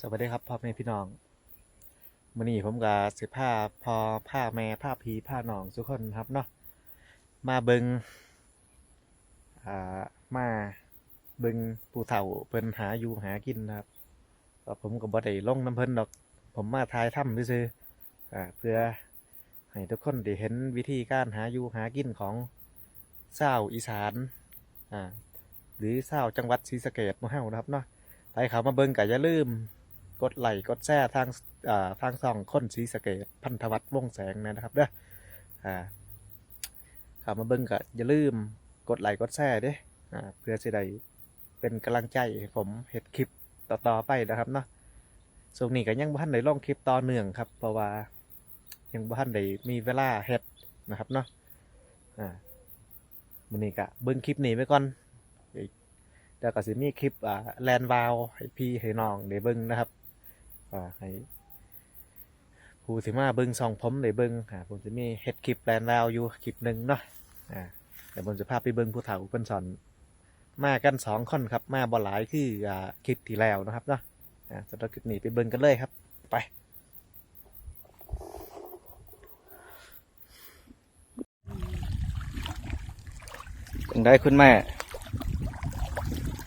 สวัสดีครับพ่อแม่พี่น้องมื่อนี้ผมกับสิผ้าพอผ้าแม่ผ้าพีผ้าน้องทุกคนครับเนาะมาเบิงอ่ามาเบิงผู้เฒ่าเพิ่นหาอยู่หากินนะครับก็ผมก็บ่ได้ลงน้ำเพิ่นดอก ผมมาทายถ้ำซื่ออ่าเพื่อให้ทุกคนได้เห็นวิธีการหาอยู่หากินของเศร้าอีสานอ่าหรือเศร้าจังหวัดศรีสะเกษมาเฮานะครับเนาะไปเขามาเบิ่งก็อย่าลืม กดไลค์กดแชร์ทางอ่าทางช่องคนสีสเกตพันธวัฒน์วงแสงนะครับเด้ออ่าเขาวมาเบิ่งก็อย่าลืมกดไลค์กดแชร์เด้อ่าเพื่อจะได้เป็นกำลังใจผมเฮ็ดคลิปต่อๆไปนะครับเนาะช่วงนี้ก็ยังบ่ทันได้ลงคลิปต่อเนื่องครับ เพราะว่ายังบ่ทันได้มีเวลาเฮ็ดนะครับเนาะอ่ามื้อนี้ก็เบิ่งคลิปนี้ไว้ก่อนเดี๋ยวก็สิมีคลิปอ่าแลนวาวให้พี่ให้น้องได้เบิ่งนะครับ อ่าให้ผู้สิมาเบิ่งซองผมได้เบิ่งอ่าผมจะมีเฮ็ดคลิปแปลนวาวอยู่คลิปหนึ่งเนาะอ่าเดี๋ยวผมจะพาไปเบิ่งผู้เฒ่าเพิ่นสอนมากันสองคนครับมาบ่หลายคืออ่าคลิปที่แล้วนะครับเนาะอ่าสำหรับคลิปนี้ไปเบิ่งกันเลยครับ ไปเป็นได้คุณแม่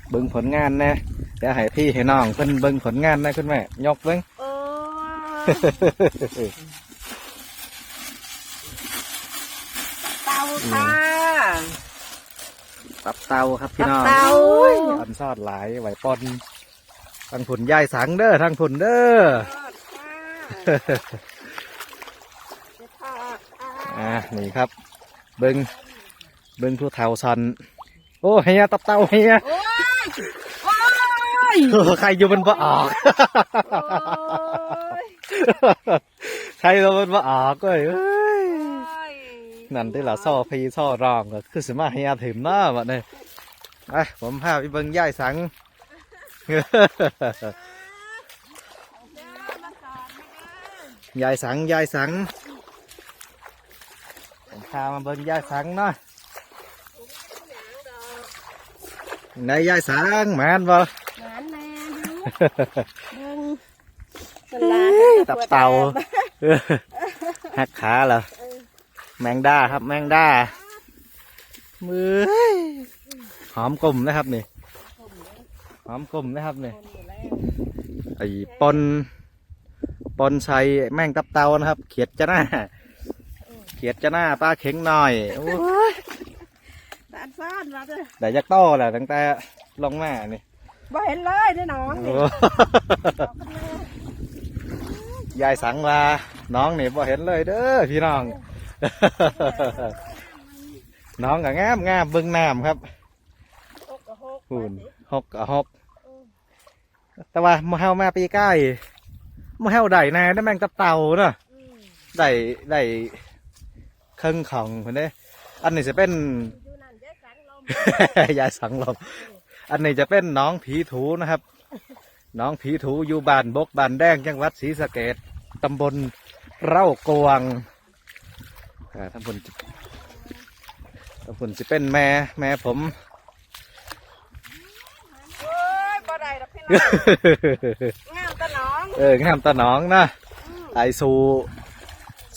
เบิ่งผลงานนะ เดี๋ยวให้พี่ให้น้องเพิ่นเบิ่งผลงานนะคุณแม่ ยกเบิ่งโอ้ยเตาค่ะตับเตาครับพี่น้องตับเตาอันซอดหลายไหวปอนทางผุนยายสังเด้อทางผุนเด้ออ่านี่ครับ เบิ่งเบิ่งผู้เฒ่าซอนโอ้เฮียตับเตาเฮีย โอ้ยโอ้ยโอ้ ใครอยู่มันบ่ออก ใครอยู่มันบ่ออกเอ้ยเอ้ยนั่นที่ละซ่อพีซ่อรองก็คือสิมาให้อาถึมเนาะบัดนี้ไปผมพาไปเบิ่งย่ายสังยายสังยายสังผมพามาเบิ่งยายสังเนาะในยายสังแมนบ่ ตับเต่าเออหักขาเหรอแมงดาครับ แมงดามือหอมกลุ่มนะครับนี่หอมกลุ่มนะครับนี่ไอ้ปนปนใส่แมงตับเต่านะครับ เขียดจะหน้าเขียดจะหน้าปลาเข็งหน่อยโอ้ยตาซ่อนมาเลยได้ยักโตแหละตั้งแต่ลงมานี่ บ่เห็นเลยนี่น้องโอ้นี่ยายสังว่าน้องนี่บ่เห็นเลยเด้อพี่น้อง น้องก็งามงามเบิ่งน้ำครับหกกับหกหุ่นหกกับหกแต่ว่ามาเฮามาปีใกล้มาเฮาได้แน่ได้แมงตับเต่าเนาะอืมได้ได้เครื่องของคนนี้อันนี้จะเป็นอยู่นั่นเจ๊สังลมยายสังลม อันนี้จะเป็นน้องผีถูนะครับ น้องผีถูอยู่บ้านบกบ้านแดงจังหวัดศรีสะเกดตำบลเร่ากวางอ่าตำบลตำบลจะเป็นแม่แม่ผมโอ้ยบ่ได้ดอกพี่น้องงามตะน้องเอองามตาหนองนะไอสู่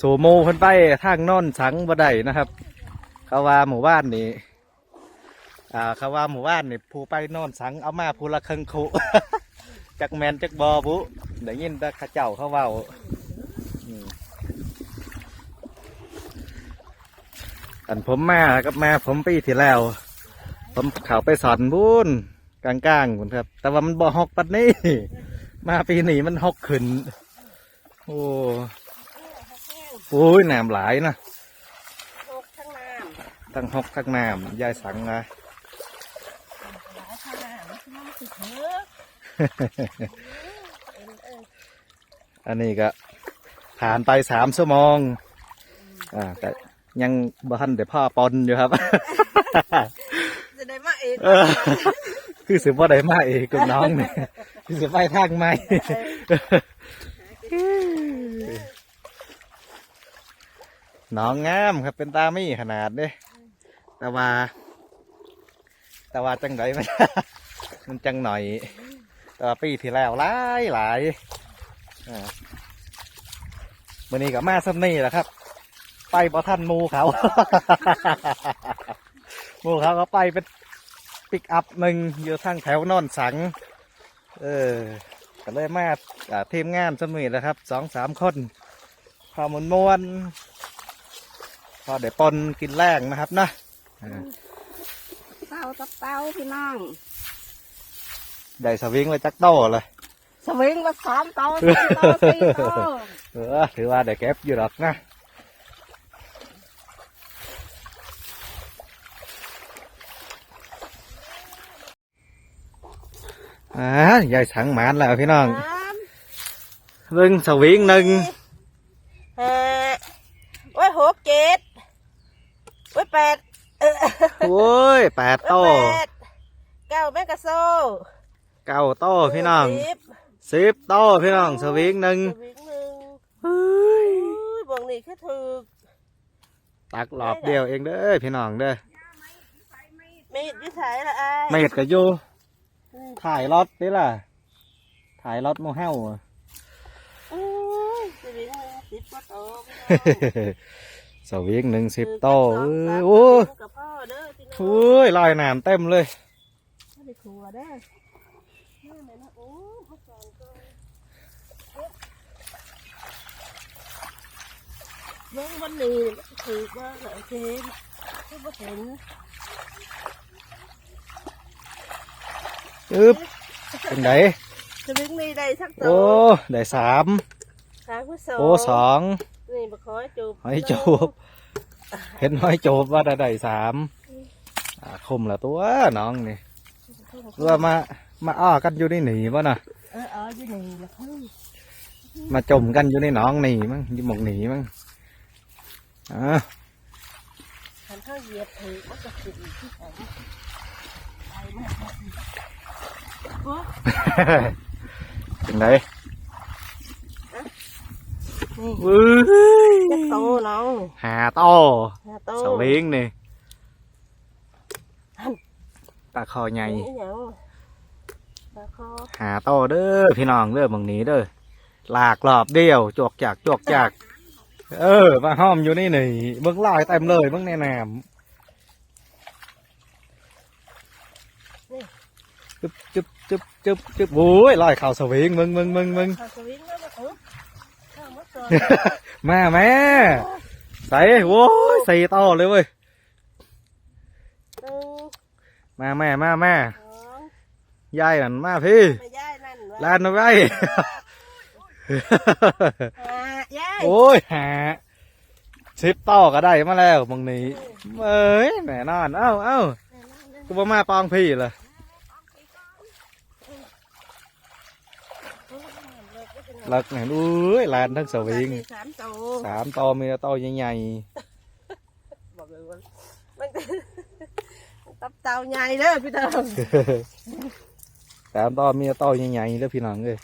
สู่หมูเพิ่นไปทางโนนสังบ่ได้นะครับ เขาว่าหมู่บ้านนี่ อ่าเขาว่าหมู่บ้านนี่ผู้ไปโนนสังเอามาผู้ละครึ่งคุ จักแมนจักบอบุได้ยินแต่เข้าเจ้าเขาเว้าอืมอันผมมากับแม่ผมปีที่แล้ว ผมเขาไปสอนบุญกลางๆคุณครับ แต่ว่ามันบ่ฮอกปัดนี้ มาปีนี้มันฮอกขึ้น โอ้โอ้ยน้ำหลายนะหกทั้งน้ำ ทั้งฮอกทั้งน้ำยายสังนะ หลายทั้งน้ำน้ำสิเถอะ อันนี้ก็ผ่านไปสามชั่วโมงอ่าแต่ยังบ้านเดี๋ยวพ่อปนอยู่ครับ จะได้มาเองเออคือสิบ่ได้มาเองกับน้องเนี่ยคือสิไปทางไม่น้องงามครับเป็นตามี่ขนาดเด้แต่ว่า แต่ว่าจังไดมันมันจังหน่อยแต่แต่ว่า ปีที่แล้วหลายหลายอ่ามื่อนี้กับมาซ้ำนี่แหละครับ ไปบ่ทันมูเขามูเขาก็ไปเป็นปิกอัพหนึ่งอยู่ทางแถวนอนสัง เออก็เลยมาอ่าทีมงานซ้ำนี่แหละครับสองสามคนพอมวนมวนพอเดี๋ยวปนกินแรงนะครับนะเต้าตับเต้าพี่น้อง ได้สวิงเลยจักโตเลยสวิงมาสามเต้าสี่เต้าสี่เต้าเออถือว่าได้เก็บอยู่หรอกนะอ่ายายสังหมานแล้วพี่น้องสามเบิ่งสวิงหนึ่งห้าโอ้ยหกเจ็ดโอ้ยแปดเออโอ้ยแปดโตโอ้ยแปดเก้าแมกกาโซ เก้าโตพี่น้องสิบสิบโตพี่น้องสวิงหนึ่งสวิงหนึ่งเฮ้ยอุ้ยบวงนี่คือถูกตักหลอบเดียวเองเด้อพี่น้องเด้อมีดวิสัยละไอ้ไม่เห็ดกับอยู่อืมถ่ายรถนี่ล่ะ ถ่ายรถโมเฮลอะอุ้ยสวิงหนึ่งสิบกว่าโตพี่น้องสวิงหนึ่งสิบโตถืเอ้กระสบยโอ้ยสามกับพ่อเด้อพี่น้องโอ้ยลอยน้ำเต็มเลย ได้สามสามผู้สองโอ้สองนี่บ่ขอให้จูบหอยจูบเห็นหอยจูบว่าได้ได้สามอ่าคมละตัวน้องนี่หรือว่ามา มาอ้อกันอยู่ในหนีป่ะน่ะเออเอออยู่นี่ละคือมาจมกันอยู่ในหนองหนีมั้งอยู่หมองหนีมั้ง อ่าคันข้างเหยียบถือมันจะขึ้นที่ไหนไปมากโอ้เป็นไงนี่เว้ยจะโตน้องหาโตหาโตสวิงนี่ปลาคอใหญ่นี่หยังปลาคอหาโตเด้อพี่น้องเด้อหมองหนี้เด้อลากรอบเดียวจวกจากจวกจาก เออมาห้อมอยู่นี่หนี่เบิ้งลายเต็มเลยเบิ้งแน่นามจึ๊บจึ๊บจึ๊บจึ๊บจึ๊บโอ้ยลอยเข่าสวิงมึงมึงมึงมึงข้าวสวิงแล้วมาถูข้าวมะกอกมาแม่ใส่โว้ยใส่โตเลยเว้ยหนึ่งมาแม่มาแม่สองยายนั่นมาพี่ไม่ย่ายนั่นวะลานเอาไว้ หาย่ายโอ้ยหาชิปต่อก็ได้มาแล้วบางนี้เอ้ยแน่นอนเอ้าเอ้ากูบ่มาปองพี่เลยหลักไหนอุ้ยลานทั้งสวิงสามโตสามตอมีแต่ตอใหญ่บอกเลยว่ามันตับเต่าใหญ่เด้อพี่น้องๆสามตอมีแต่ตอใหญ่ๆแล้วพี่น้องเลย